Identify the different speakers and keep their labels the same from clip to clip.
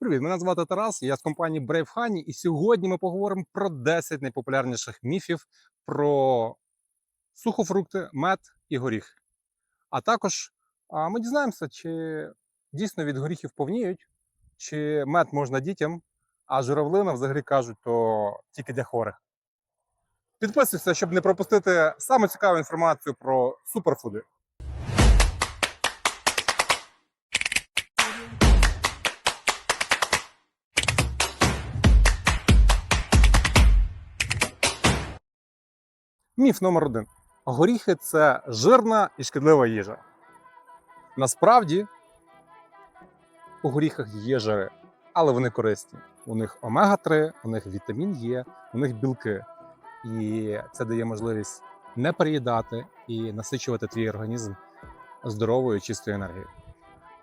Speaker 1: Привіт, мене звати Тарас. Я з компанії Brave Honey, і сьогодні ми поговоримо про 10 найпопулярніших міфів про сухофрукти, мед і горіх. А також ми дізнаємося, чи дійсно від горіхів повніють, чи мед можна дітям, а журавлина взагалі кажуть, то тільки для хворих. Підписуйся, щоб не пропустити саме цікаву інформацію про суперфуди. Міф номер один: горіхи це жирна і шкідлива їжа. Насправді у горіхах є жири, але вони корисні. У них омега-3, у них вітамін Є, у них білки. І це дає можливість не переїдати і насичувати твій організм здоровою чистою енергією.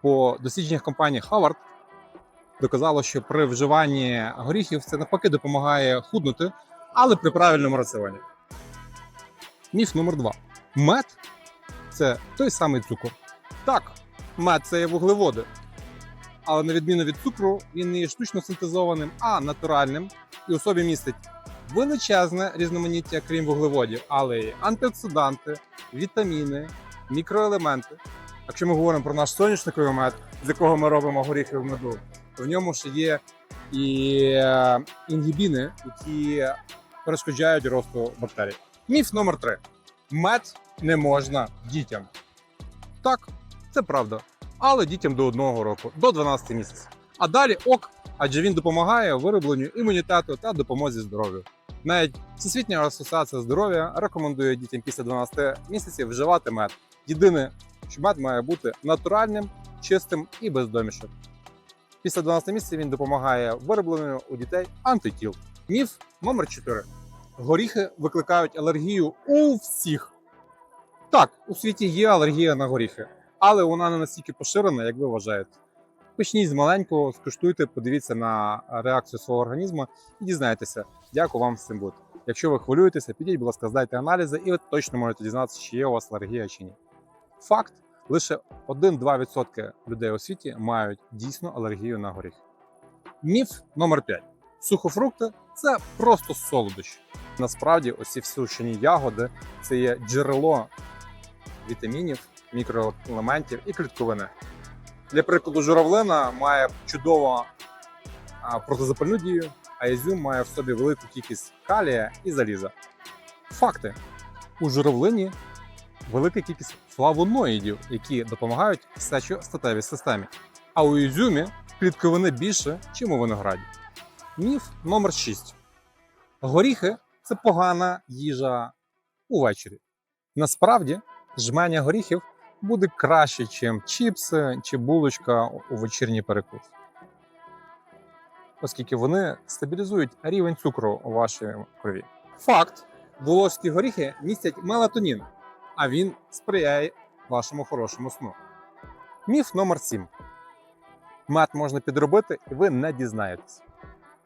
Speaker 1: По дослідженнях компанії Harvard доказало, що при вживанні горіхів це навпаки допомагає худнути, але при правильному раціоні. Міф номер два: мед це той самий цукор. Так, мед це є вуглеводи. Але на відміну від цукру, він не є штучно синтезованим, а натуральним і у собі містить величезне різноманіття, крім вуглеводів, але й антиоксиданти, вітаміни, мікроелементи. Якщо ми говоримо про наш соняшниковий мед, з якого ми робимо горіхи в меду, то в ньому ще є і е, інгібіни, які перешкоджають росту бактерій. Міф номер три: мед не можна дітям. Так, це правда. Але дітям до одного року, до 12 місяців. А далі ок, адже він допомагає виробленню імунітету та допомозі здоров'ю. Навіть Всесвітня асоціація здоров'я рекомендує дітям після 12 місяців вживати мед. Єдине, що мед має бути натуральним, чистим і без домішок. Після 12 місяців він допомагає виробленню у дітей антитіл. Міф номер 4. Горіхи викликають алергію у всіх. Так, у світі є алергія на горіхи, але вона не настільки поширена, як ви вважаєте. Почніть з маленького, скуштуйте, подивіться на реакцію свого організму і дізнайтеся, як у вам з цим бути. Якщо ви хвилюєтеся, підіть, будь ласка, здайте аналізи, і ви точно можете дізнатися, чи є у вас алергія чи ні. Факт: лише 1-2% людей у світі мають дійсно алергію на горіхи. Міф номер 5. Сухофрукти це просто солодощі. Насправді, оці всушені ягоди це є джерело вітамінів, мікроелементів і клітковини. Для прикладу, журавлина має чудово протизапальну дію, а ізюм має в собі велику кількість калія і заліза. Факти: у журавлині велика кількість флавоноїдів, які допомагають сечостатевій системі. А у ізюмі клітковини більше, ніж у винограді. Міф номер 6. Горіхи це погана їжа увечері. Насправді, жменя горіхів буде краще, ніж чіпси чи булочка у вечірній перекус. Оскільки вони стабілізують рівень цукру у вашій крові. Факт: волоські горіхи містять мелатонін, а він сприяє вашому хорошому сну. Міф номер 7. Мед можна підробити, і ви не дізнаєтесь.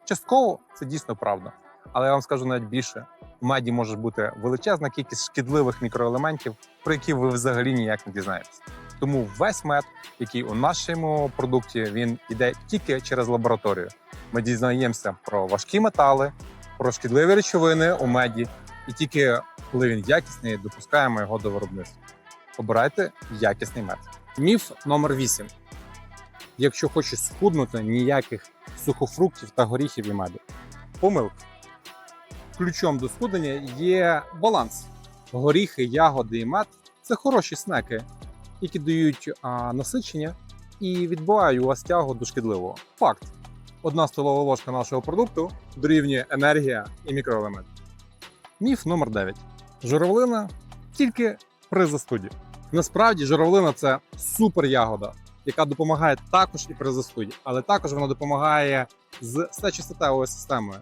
Speaker 1: Частково це дійсно правда. Але я вам скажу навіть більше: в меді може бути величезна кількість шкідливих мікроелементів, про які ви взагалі ніяк не дізнаєтесь. Тому весь мед, який у нашому продукті, він йде тільки через лабораторію. Ми дізнаємося про важкі метали, про шкідливі речовини у меді, і тільки коли він якісний, допускаємо його до виробництва. Обирайте якісний мед. Міф номер 8. Якщо хочеш схуднути, ніяких сухофруктів та горіхів і меду. Помилка. Ключом до схуднення є баланс. Горіхи, ягоди і мед це хороші снеки, які дають а, насичення і відбивають у вас тягу до шкідливого. Факт: одна столова ложка нашого продукту дорівнює енергія і мікроелемент. Міф номер 9. Журавлина тільки при застуді. Насправді, журавлина це супер ягода, яка допомагає також і при застуді, але також вона допомагає з сечостатевою системою,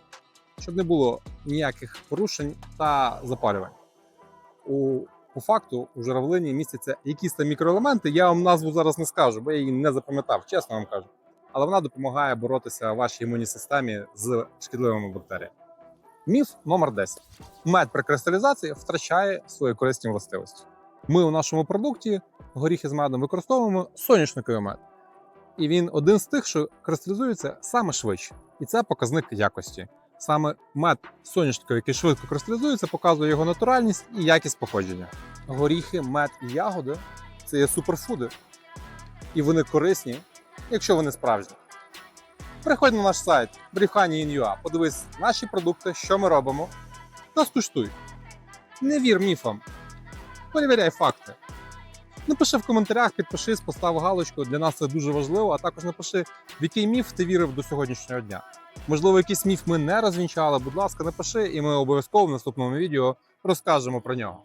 Speaker 1: щоб не було ніяких порушень та запалювань. У, по факту у журавлині містяться якісь там мікроелементи. Я вам назву зараз не скажу, бо я її не запам'ятав, чесно вам кажу. Але вона допомагає боротися вашій імунній системі з шкідливими бактеріями. Міф номер 10. Мед при кристалізації втрачає свої корисні властивості. Ми у нашому продукті горіхи з медом використовуємо соняшниковий мед. І він один з тих, що кристалізується саме швидше. І це показник якості. Саме мед соняшника, який швидко кристалізується, показує його натуральність і якість походження. Горіхи, мед і ягоди це є суперфуди. І вони корисні, якщо вони справжні. Приходь на наш сайт briefhoney.in.ua, подивись наші продукти, що ми робимо, та скуштуй. Не вір міфам. Перевіряй факти. Напиши в коментарях, підпишись, постав галочку. Для нас це дуже важливо. А також напиши, в який міф ти вірив до сьогоднішнього дня. Можливо, якийсь міф ми не розвінчали. Будь ласка, напиши, і ми обов'язково в наступному відео розкажемо про нього.